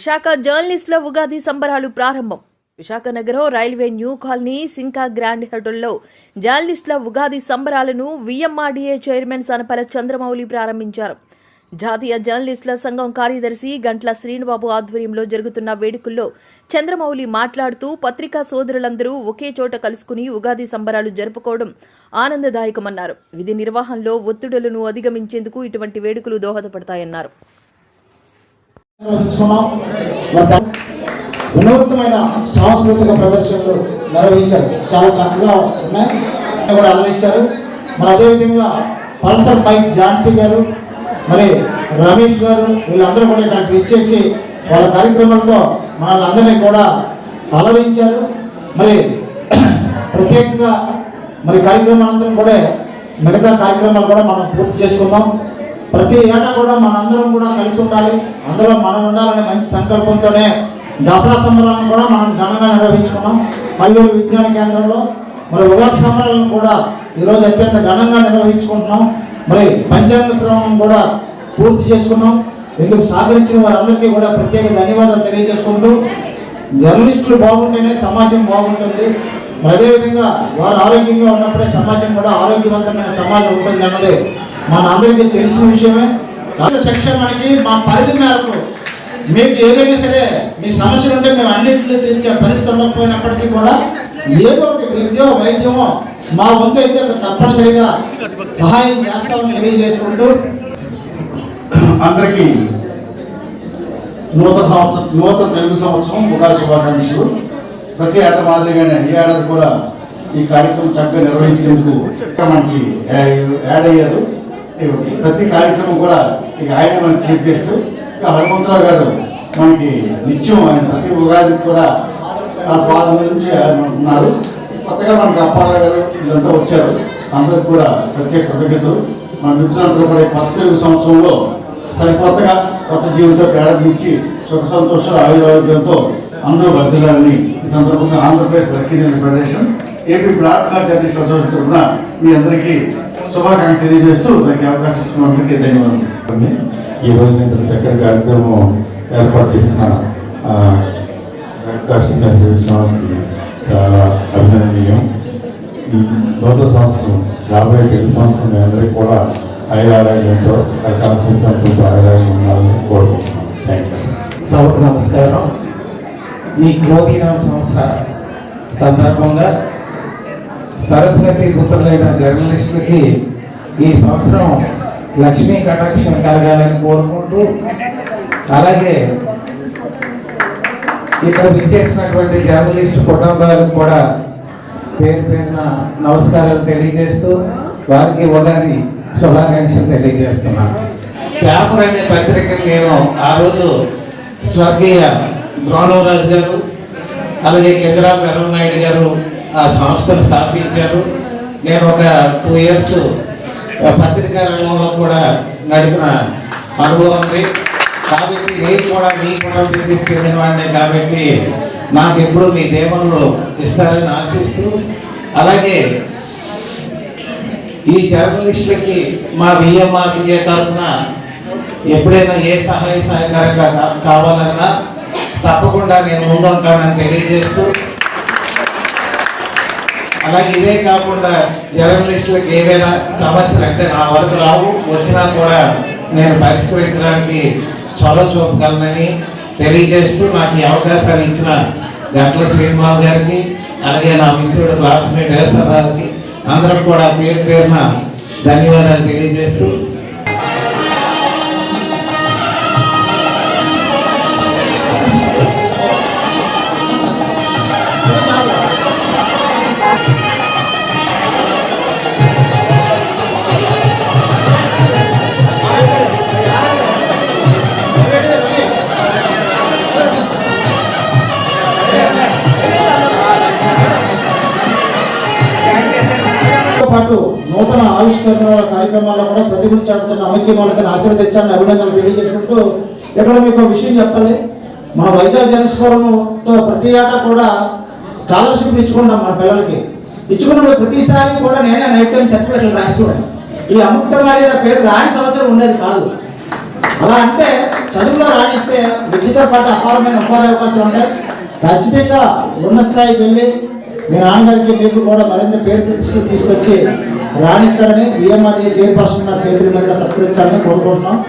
విశాఖ జర్నలిస్టుల ఉగాది సంబరాలు ప్రారంభం. విశాఖ నగరం రైల్వే న్యూ కాలనీ సింకా గ్రాండ్ హోటల్లో జర్నలిస్టుల ఉగాది సంబరాలను విఎంఆర్డీఏ చైర్మన్ సనపల చంద్రమౌళి ప్రారంభించారు. జాతీయ జర్నలిస్టుల సంఘం కార్యదర్శి గంట్ల శ్రీనుబాబు ఆధ్వర్యంలో జరుగుతున్న వేడుకల్లో చంద్రమౌళి మాట్లాడుతూ పత్రికా సోదరులందరూ ఒకే చోట కలుసుకుని ఉగాది సంబరాలు జరుపుకోవడం ఆనందదాయకమన్నారు. విధి నిర్వహణలో ఒత్తిడులను అధిగమించేందుకు ఇటువంటి వేడుకలు దోహదపడతాయన్నారు. వినూత్నమైన సాంస్కృతిక ప్రదర్శనలు నిర్వహించారు. చాలా చక్కగా ఉన్నాయి. కూడా ఆదరించారు మరి అదేవిధంగా పల్సర్ బైక్ ఝాన్సీ గారు మరి రమేష్ గారు వీళ్ళందరూ కూడా ఇక్కడికి ఇచ్చేసి వాళ్ళ కార్యక్రమంతో మనల్ని కూడా అలరించారు. మరి ప్రత్యేకంగా మరి కార్యక్రమాలందరం కూడా మిగతా కార్యక్రమాలు కూడా మనం పూర్తి చేసుకుందాం. ప్రతి ఏటా కూడా మనందరం కూడా కలిసి ఉండాలి. అందులో మనం ఉండాలనే మంచి సంకల్పంతోనే దసరా సంబరాలను కూడా మనం ఘనంగా నిర్వహించుకున్నాం. పల్లూరు విజ్ఞాన కేంద్రంలో మరి ఉగాది సంబరాలను కూడా ఈరోజు అత్యంత ఘనంగా నిర్వహించుకుంటున్నాం. మరి పంచాంగ శ్రమం కూడా పూర్తి చేసుకున్నాం. ఇందుకు సహకరించిన వారందరికీ కూడా ప్రత్యేక ధన్యవాదాలు తెలియజేసుకుంటూ జర్నలిస్టులు బాగుంటేనే సమాజం బాగుంటుంది. మరి అదేవిధంగా వారు ఆరోగ్యంగా ఉన్నప్పుడే సమాజం కూడా ఆరోగ్యవంతమైన సమాజం ఉంటుంది అన్నది మన అందరికీ తెలిసిన విషయమే. రాష్ట్ర శిక్షణ మనకి మా పరిధి మేరకు. మీకు ఏదైనా సరే మీ సమస్యలు ఉంటే మేము అన్నింటినీ తీర్చే పరిస్థితి ఉండకపోయినప్పటికీ కూడా ఏదో ఒకటి విద్యో వైద్యమో మా వంతు అయితే తప్పనిసరిగా సహాయం చేస్తామని తెలియజేసుకుంటూ అందరికీ నూతన సంవత్సరం నూతన తెలుగు సంవత్సరం ఉగాది శుభాకాంక్షలు. ప్రతి ఏట మాదిరిగానే ఈ ఏడాది కూడా ఈ కార్యక్రమం చక్కగా నిర్వహించేందుకు మనకి యాడ్ అయ్యారు. ప్రతి కార్యక్రమం కూడా ఇక ఆయన మనకి చీఫ్ గెస్ట్. ఇక హనుమంతరావు గారు మనకి నిత్యం ఆయన ప్రతి ఉగాది కూడా ఆ ఫాదర్ నుంచి ఆయన ఉన్నారు. కొత్తగా మనకి అప్పారావు గారు ఇదంతా వచ్చారు. అందరికి కూడా ప్రత్యేక కృతజ్ఞతలు. మన మిత్రులందరూ కూడా ఈ కొత్త తెలుగు సంవత్సరంలో సరికొత్తగా కొత్త జీవితం ప్రారంభించి సుఖ సంతోషాలు ఆయురారోగ్యంతో అందరూ వర్ధిల్లాలని ఈ సందర్భంగా Andhra Pradesh working federation AP broadcast journalist association తరఫున మీ అందరికీ శుభాకాంక్షలు తెలియజేస్తూ నాకు అవకాశం ఇచ్చిన అందరికీ ధన్యవాదాలు. ఈ రోజు ఇంత చక్కటి కార్యక్రమం ఏర్పాటు చేసిన ఆ, రెడ్ కాస్టింగ్ అసోసియేషన్ వారికి చాలా అభినందనీయం. ఈ నూతన సంవత్సరం రాబోయే తెలుగు సంవత్సరం అందరికీ కూడా ఐరారోగ్యంతో రకాల సంవత్సరంతో ఐరారోగ్యం ఉండాలని కోరుకుంటున్నాం థ్యాంక్ యూ సభకు నమస్కారం. ఈ క్రోధీన సంవత్సర సందర్భంగా సరస్వతి పుత్రులైన జర్నలిస్టులకి ఈ సంవత్సరం లక్ష్మీ కటాక్షం కలగాలని కోరుకుంటూ అలాగే ఇక్కడ విచ్చేసినటువంటి జర్నలిస్ట్ కుటుంబాలకు కూడా పేరు పేరున నమస్కారాలు తెలియజేస్తూ వారికి ఉగాది శుభాకాంక్షలు తెలియజేస్తున్నాను. పేపర్ అనే పత్రికను నేను ఆ రోజు స్వర్గీయ ద్రోణవరాజు గారు అలాగే కెజరా నాయుడు గారు ఆ సంస్థను స్థాపించారు. నేను ఒక టూ ఇయర్స్ పత్రికా రంగంలో కూడా నడిపిన అనుభవం ఉంది. కాబట్టి నేను కూడా మీ కూడా చెందిన వాడిని కాబట్టి నాకు ఎప్పుడు మీ దేవుళ్ళు ఇస్తారని ఆశిస్తూ అలాగే ఈ జర్నలిస్టులకి మా విఎంఆర్పిఏ తరఫున ఎప్పుడైనా ఏ సహాయ సహకారం కావాలన్నా తప్పకుండా నేను ముందుంటానని తెలియజేస్తూ అలాగే ఇదే కాకుండా జర్నలిస్టులకు ఏదైనా సమస్యలు అంటే నా వరకు రావు వచ్చినా కూడా నేను పరిష్కరించడానికి చొరవ చూపగలనని తెలియజేస్తూ నాకు ఈ అవకాశాలు ఇచ్చిన గంటల శ్రీనివాస్ గారికి అలాగే నా మిత్రుడు క్లాస్మేట్ వేసరావుకి అందరం కూడా పేరు పేరున ధన్యవాదాలు తెలియజేస్తూ నూతన ఆవిష్కరణల కార్యక్రమాల్లో కూడా ప్రతిభను చాటుతున్న వాళ్ళకి ఆశీర్వదించాలని అభినందనలు తెలియజేసుకుంటూ ఇక్కడ మీకు విషయం చెప్పాలి? మన వైజాగ్ జనస్ఫోరంతో ప్రతి ఏటా కూడా స్కాలర్షిప్ ఇచ్చుకుంటాం మన పిల్లలకి. ఇచ్చుకున్నప్పుడు ప్రతిసారి కూడా నేనే నైట్ టైం సర్టిఫికెట్లు రాసేవాడు ఈ అముక్త పేరు రాని సంవత్సరం ఉండేది కాదు. అలా అంటే చదువులో రాణిస్తే విద్యతో పాటు అపారమైన ఉపాధి అవకాశాలు ఉంటాయి. ఖచ్చితంగా ఉన్న స్థాయికి వెళ్ళి మీ నాన్నగారికి మీకు కూడా మరింత పేరు తీసుకొచ్చి రాణిస్తారని విఎంఆర్ఏ చైర్పర్సన్ నా చేతుల మీదుగా సత్కరించాలని కోరుకుంటున్నాం.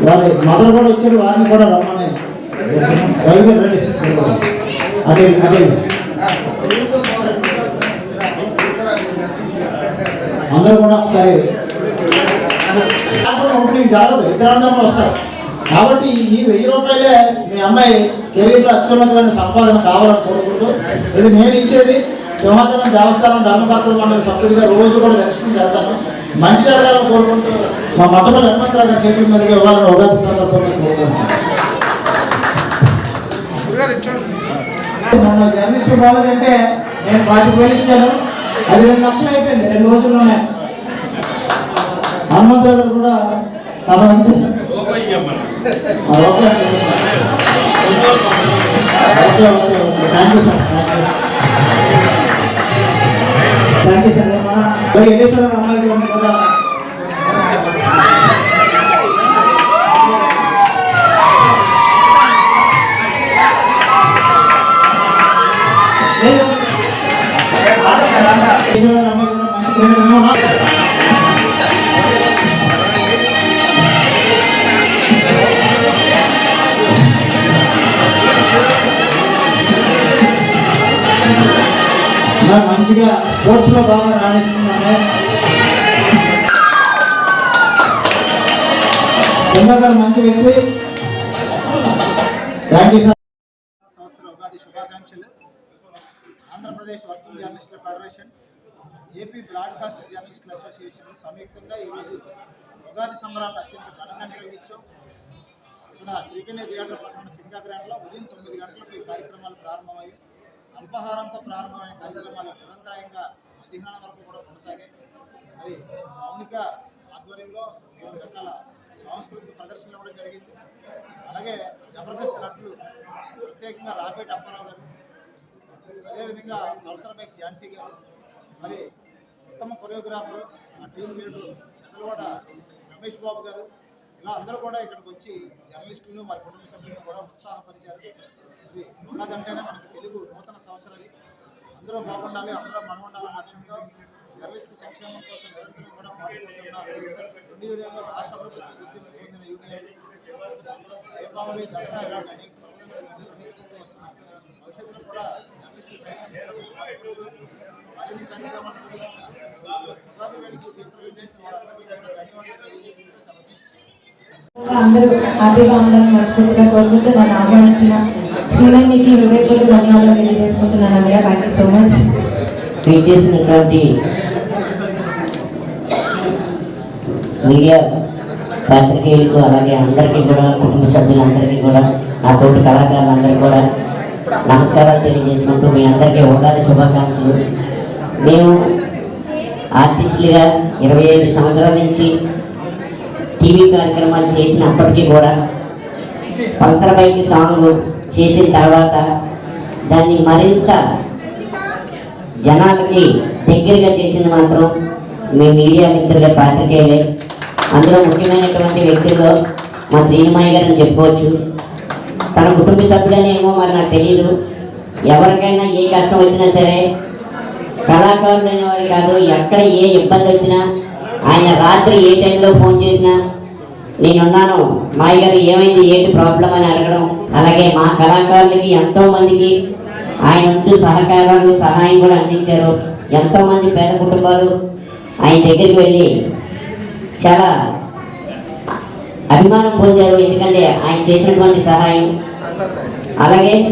వారి మొదలు కూడా వచ్చారు వారిని కూడా రమ్మని. రండి. అదే అదే. అందరూ కూడా ఒకసారి. ఓపెనింగ్ జరగదు ఇద్దరు వస్తారు. కాబట్టి ఈ వెయ్యి రూపాయలే మీ అమ్మాయి కెరీర్లో అత్యున్నతమైన సంపాదన కావాలని కోరుకుంటూ ఇది నేను ఇచ్చేది. సింహాచలం దేవస్థానం ధర్మకర్తల మండలి సభ్యుడిగా రోజు కూడా దర్శనం చేస్తాను. మంచి జరగాలని కోరుకుంటూ మా మొట్టమొదటి హనుమంతరావు గారి చేతుల మీదకి ఇవ్వాలని ఉగాది సందర్భంగా కోరుకుంటున్నాను జర్నలిస్ట్ బాగాలంటే నేను పాతిక వేలు ఇచ్చాను. అది రెండు లక్షలు అయిపోయింది రెండు రోజుల్లోనే. హనుమంతరావు గారు కూడా తన వంతు. Okay okay okay. Thank you sir thank you sir మన ఎన్నేశ్వర అమ్మాయి గారిని నాకు మంచిగా స్పోర్ట్స్లో బాగా రాణిస్తున్నాను సింగర్ మంచి వ్యక్తి. థ్యాంక్ యూ సార్ సంవత్సర ఉగాది శుభాకాంక్షలు. ఆంధ్రప్రదేశ్ వర్కింగ్ జర్నలిస్టుల ఫెడరేషన్ ఏపీ బ్రాడ్కాస్ట్ జర్నలిస్టుల అసోసియేషన్ సంయుక్తంగా ఈరోజు ఉగాది సంబరాలను అత్యంత ఘనంగా నిర్వహించాం. ఇక్కడ శ్రీకన్య థియేటర్ పక్కన సింగాగ్రాండ్లో ఉదయం తొమ్మిది గంటలకు ఈ కార్యక్రమాలు ప్రారంభమయ్యాయి. అల్పాహారంతో ప్రారంభమైన కార్యక్రమాలు నిరంతరాయంగా మధ్యాహ్నం వరకు కూడా కొనసాగాయి. మరి మౌనిక ఆధ్వర్యంలో వివిధ రకాల సాంస్కృతిక ప్రదర్శనలు కూడా జరిగింది. అలాగే జబర్దస్త్ నటులు ప్రత్యేకంగా రాపేట అప్పారావు గారు అదేవిధంగా పల్సర్ బైక్ ఝాన్సీ గారు మరి ఉత్తమ కొరియోగ్రాఫర్ ఆ టీం లీడర్ చంద్రవాడ రమేష్ బాబు గారు ఇలా అందరూ కూడా ఇక్కడికి వచ్చి జర్నలిస్టులు మరి కుటుంబ సభ్యులను కూడా ఉత్సాహపరిచారు. మరి ఉన్నదంటేనే మనకి తెలుగు నూతన సంవత్సరం అది. అందరూ బాగుండాలి అందరూ మనం ఉండాలన్న లక్ష్యంతో జర్నలిస్టుల సంక్షేమం కోసం నిరంతరం కూడా పాటుపడుతున్న రెండు యూనియన్లో రాష్ట్ర ప్రభుత్వం గుర్తింపు పొందిన యూనియన్ దీపావళి దసరా ఇలాంటి అనేక పర్వదినాలు నిర్వహించుకుంటూ వస్తున్నాం. భవిష్యత్తులో కూడా జర్నలిస్టుల సంక్షేమం కోసం మరిన్ని కార్యక్రమాలు ఉగాది వేడుకలు జయప్రదం చేసిన వారందరికీ కూడా ధన్యవాదాలు తెలియజేసుకుంటూ సెలవు అందరూ హ్యాపీగా ఉండాలని మనస్ఫూర్తిగా కోరుకుంటూ నన్ను ఆహ్వానించిన సీనియర్నికి హృదయపూర్వక ధన్యవాదాలు తెలియజేసుకుంటున్నాను అన్నయ్య థ్యాంక్ యూ సో మచ్ చేసినటువంటి మీడియా పాత్రికేయులకు అలాగే అందరికీ కూడా కుటుంబ సభ్యులందరికీ కూడా నా తోటి కళాకారులందరికీ కూడా నమస్కారాలు తెలియజేసినట్టు మీ అందరికీ ఉగాది శుభాకాంక్షలు. మేము ఆర్టిస్టులుగా ఇరవై ఐదు సంవత్సరాల నుంచి టీవీ కార్యక్రమాలు చేసినప్పటికీ కూడా పల్సర్ బైక్ సాంగ్ చేసిన తర్వాత దాన్ని మరింత జనాలకి దగ్గరగా చేసింది మాత్రం మీ మీడియా మిత్రులే పాత్రికేయులే. అందులో ముఖ్యమైనటువంటి వ్యక్తుల్లో మా శ్రీనిమయ్య గారిని చెప్పుకోవచ్చు. తన కుటుంబ సభ్యులనేమో మరి నాకు తెలియదు ఎవరికైనా ఏ కష్టం వచ్చినా సరే కళాకారులు అనేవారు కాదు ఎక్కడ ఏ ఇబ్బంది వచ్చినా ఆయన రాత్రి ఏ టైంలో ఫోన్ చేసినా నేనున్నాను. మాయ గారు ఏమైంది? ఏంటి ప్రాబ్లం అని అడగడం. అలాగే మా కళాకారులకి ఎంతో మందికి ఆయన ఉంటూ సహకారాలు సహాయం కూడా అందించారు. ఎంతో మంది పేద కుటుంబాలు ఆయన దగ్గరికి వెళ్ళి చాలా అభిమానం పొందారు. ఎందుకంటే ఆయన చేసినటువంటి సహాయం. అలాగే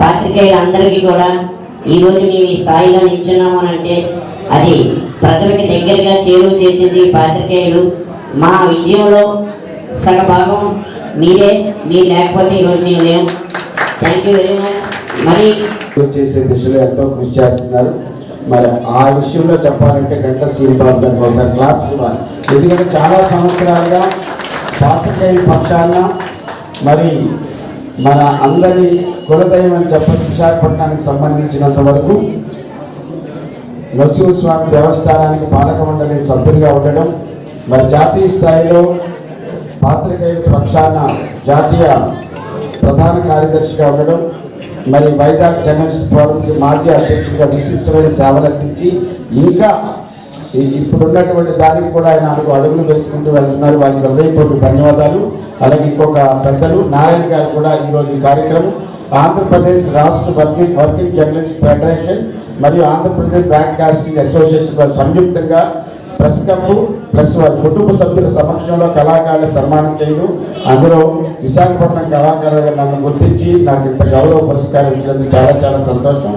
పాత్రికేయులందరికీ కూడా ఈరోజు మేము ఈ స్థాయిలో నిల్చున్నాము అని అంటే అది ప్రజలకి దగ్గరగా చేరువ చేసింది పాత్రికేయులు. మా విజయంలో సగభాగం మీరే మీరు లేకపోతే ఈరోజు నేను లేము థ్యాంక్ యూ వెరీ మచ్ మరి చేసే దిశలో ఎంతో కృషి చేస్తున్నారు. మరి ఆ విషయంలో చెప్పాలంటే గంటల శ్రీబాబు గారికి ఒకసారి క్లాప్స్ ఇవ్వాలి. ఎందుకంటే చాలా సంవత్సరాలుగా పాత్రికేయ పక్షాన మరి మన అందరి కులదైవం అని చెప్పచ్చు. విశాఖపట్నానికి సంబంధించినంత వరకు నరసింహస్వామి దేవస్థానానికి పాలక మండలి సభ్యుడిగా ఉండడం మరి జాతీయ స్థాయిలో పాత్రికేయ పక్షాన జాతీయ ప్రధాన కార్యదర్శిగా ఉండడం మరి వైజాగ్ జర్నలిస్ట్ ఫోరంకి మాజీ అధ్యక్షుడిగా విశిష్టమైన సేవలు అందించి ఇంకా ఈ- ఇప్పుడున్నటువంటి దానికి కూడా ఆయన అడుగు అడుగులు వేసుకుంటూ వెళ్తున్నారు. వారికి హృదయపూర్వక ధన్యవాదాలు. అలాగే ఇంకొక పెద్దలు నారాయణ గారు కూడా ఈరోజు కార్యక్రమం. ఆంధ్రప్రదేశ్ రాష్ట్ర వర్కింగ్ వర్కింగ్ జర్నలిస్ట్ ఫెడరేషన్ మరియు ఆంధ్రప్రదేశ్ బ్రాడ్కాస్టింగ్ అసోసియేషన్ సంయుక్తంగా ప్రెస్ కమ్ము ప్లస్ వారి కుటుంబ సభ్యుల సమక్షంలో కళాకారులు సన్మానం చేయడం అందులో విశాఖపట్నం కళాకారులుగా నన్ను గుర్తించి నాకు ఇంత గౌరవ పురస్కారం ఇచ్చినందుకు చాలా చాలా సంతోషం.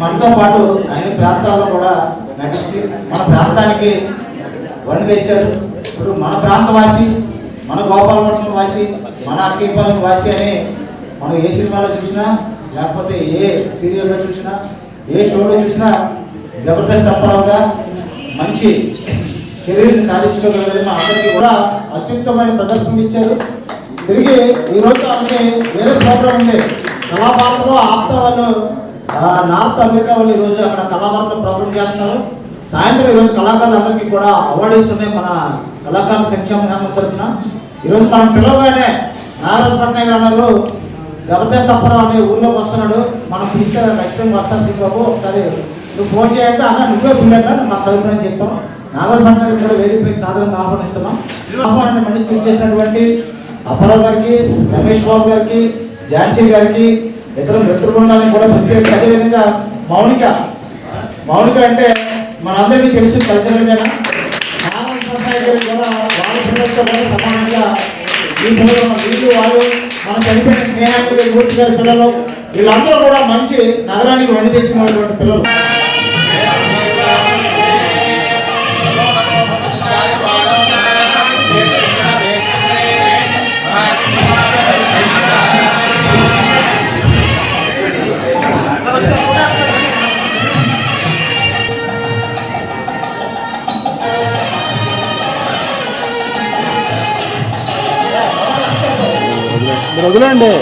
మనతో పాటు అన్ని ప్రాంతాల్లో కూడా నటించి మన ప్రాంతానికి వని తెచ్చారు. ఇప్పుడు మన ప్రాంతవాసి మన గోపాలపట్నం వాసి మన అక్కీపాలెం వాసి అని మనం ఏ సినిమాలో చూసినా లేకపోతే ఏ సీరియల్లో చూసినా ఏ షోలో చూసినా జబర్దస్త్ అప్పారావుగా మంచి కెరీర్ని సాధించుకోగలిగిన మా అందరికీ కూడా అత్యుత్తమైన ప్రదర్శన ఇచ్చారు. తిరిగి ఈరోజు ఆమెకి వేరే ప్రోగ్రామ్ ఉంది. కళాపాత్రలో ఆప్త వాళ్ళు నార్త్ అమెరికా వాళ్ళు ఈరోజు అక్కడ కళాభారతం ప్రోగ్రామ్ చేస్తున్నారు. సాయంత్రం ఈరోజు కళాకారులందరికీ కూడా అవార్డు ఉన్నాయి మన కళాకారుల సంక్షేమ సంఘం తరఫున. ఈరోజు మనం పిలవగానే నారాజు పట్నాయక్ అన్నారు జబర్దస్త్ అప్పారావు అనే ఊళ్ళోకి వస్తున్నాడు. మనం పిలిస్తే ఖచ్చితంగా వస్తారు శ్రీబాబు. ఒకసారి నువ్వు ఫోన్ చేయంటే అన్న నువ్వే పిల్లట మా తరఫున చెప్తాం చెప్పాం. నారాజు కూడా వేదికపై సాధారణంగా ఆహ్వానిస్తున్నాం. ఆహ్వానాన్ని మళ్ళీ చేసినటువంటి అప్పారావు గారికి రమేష్ బాబు గారికి ఝాన్సీ గారికి ఇతర మిత్ర బృందానికి కూడా ప్రత్యేక అదేవిధంగా మౌనిక. మౌనిక అంటే మనందరికీ తెలుసు కల్చరల్ గానే కూడా వాళ్ళ పిల్లలతో కూడా సమానంగా ఈ పిల్లలు వీళ్ళు వాళ్ళు మనం చనిపోయిన స్నేహానికి మూర్తి గారి పిల్లలు వీళ్ళందరూ కూడా మంచి నగరానికి వండి తెచ్చినటువంటి పిల్లలు. వదిలేండి